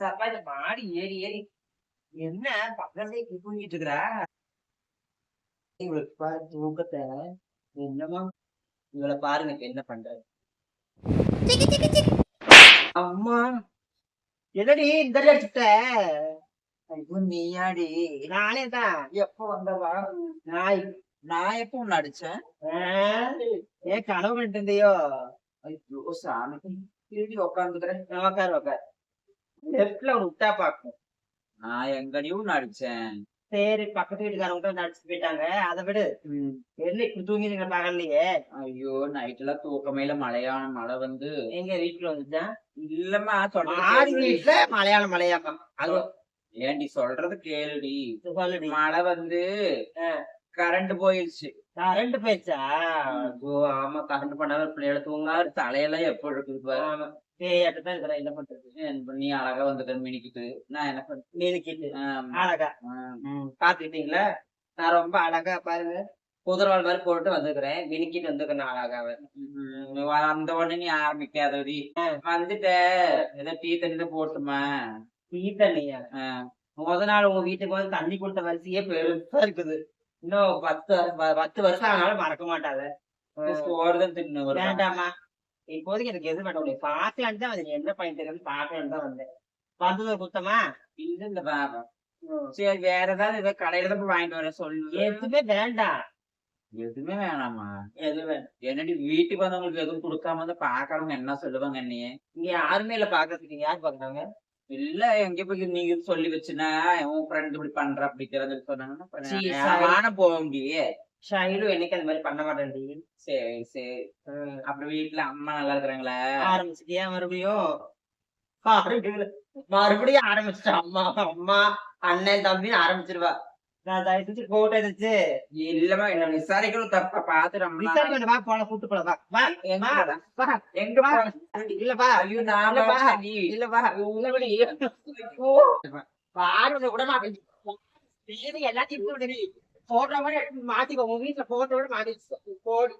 சப்பா இந்த மாடி ஏறி ஏறி. என்ன பக்கத்துலயே இப்படி தூங்கிட்டு இருக்கிறா? இவளுக்கு பாரு தூக்கத்தை. என்னமா இவளை பாருங்க என்ன பண்றாரு அம்மா என்னடி இந்த அடி அடிச்சுட்ட ஐயோ நீயாடி. நானே தான் எப்போ வந்தவா? நான் நான் எப்போ உன்னை அடிச்சேன்? ஏன் கனவு பண்ணிட்டு இருந்தியோ? ஐயோ சாமி. திருடி உக்காந்துக்கிறேன். உக்காரு உக்காரு. லெஃப்ட்ல விட்டா பாக்கும் நான் எங்கடியும் நடிச்சேன். சரி பக்கத்து வீட்டுக்காரங்க நடிச்சு போயிட்டாங்க. அதை விடு. என்ன இப்படி தூங்கிடுங்க பகல்லையே? ஐயோ நைட்ல தூக்கமே இல்ல மழையான மழை வந்து எங்க வீட்டுல வந்துச்சா? இல்லம்மா மாடி சொல்றது வீட்டுல மலையாளம் மலையாப்பா அது ஏன்டி சொல்றது கேளுடி. மழை வந்து கரண்ட் போயிடுச்சு. கரண்ட் போயிடுச்சா? ஆமா கரண்ட் பண்ணாத பிள்ளைகளை தூங்காது தலையெல்லாம் எப்ப இருக்குது பாரு. ஆமா. பேயாட்டு தான் இருக்கிறேன் என்ன பண்றது? நீ அழகா வந்துட்டு மினிக்கிட்டு நான் என்ன பண்றேன் நீதிக்கிட்டு ஆமா. அழகா. பாத்துக்கிட்டீங்களா? நான் ரொம்ப அழகா பாருங்க. குதிரவாள் மாதிரி போட்டு வந்திருக்கிறேன். மினிக்கிட்டு வந்துக்கிறேன் அழகாவ அந்த உடனே நீ ஆரம்பிக்காதடி. வந்துட்ட. ஏதோ டீ தண்ணி தான் போட்டுமா? டீ தண்ணியா? முத நாள் உங்க வீட்டுக்கு வந்து தண்ணி கொடுத்த வரிசையே பெருசா இருக்குது. இன்னும் பத்து பத்து வருஷம் ஆனாலும் மறக்க மாட்டாத. தின்னு வேண்டாமா இப்போதைக்கு எனக்கு எது வேண்டாம். உன்னை பார்க்கலான்னு தான் வந்து என்ன பண்ணிட்டு இருக்குன்னு பார்க்கலான்னு தான் வந்தேன். வந்தது ஒரு குத்தமா? இல்ல இல்ல பாபா சரி வேற ஏதாவது ஏதோ கடையில தான் போய் வாங்கிட்டு வர சொல்லு. எதுவுமே வேண்டாம். எதுவுமே வேணாமா எது வேண்டாம் என்னடி வீட்டுக்கு வந்தவங்களுக்கு எதுவும் கொடுக்காம வந்து பாக்குறவங்க என்ன சொல்லுவாங்க என்னைய? இங்க யாருமே இல்ல பாக்குறதுக்கு யார் பாக்குறாங்க இல்ல எங்க போய் நீங்க சொல்லி வச்சுனா உன் ஃப்ரெண்ட் இப்படி பண்ற அப்படிங்கிறது சொன்னாங்கன்னா போக முடியே ஷைலு என்னைக்கு அந்த மாதிரி பண்ண மாட்டேன்டி. சரி சரி. அப்புறம் வீட்டுல அம்மா நல்லா இருக்கிறாங்களா? ஆரம்பிச்சிட்டியா மறுபடியும். மறுபடியும் ஆரம்பிச்சிட்டா அம்மா அம்மா அண்ணன் தம்பின்னு ஆரம்பிச்சிருவா. நான் தயவு செஞ்சு கோட்டை வச்சு இல்லம்மா என்ன விசாரிக்கணும் தப்பா பாத்து ரொம்ப நாள் விசாரிக்க வா போல கூட்டு போல வா வா வா, எங்க வா. இல்ல வா. ஐயோ நான் வா. இல்ல உள்ளபடி பாருங்க எல்லாத்தையும் நீ. போட்டோ கூட எடுத்து மாத்திக்கோ உங்க வீட்டுல போட்டோ கூட மாத்தி போடு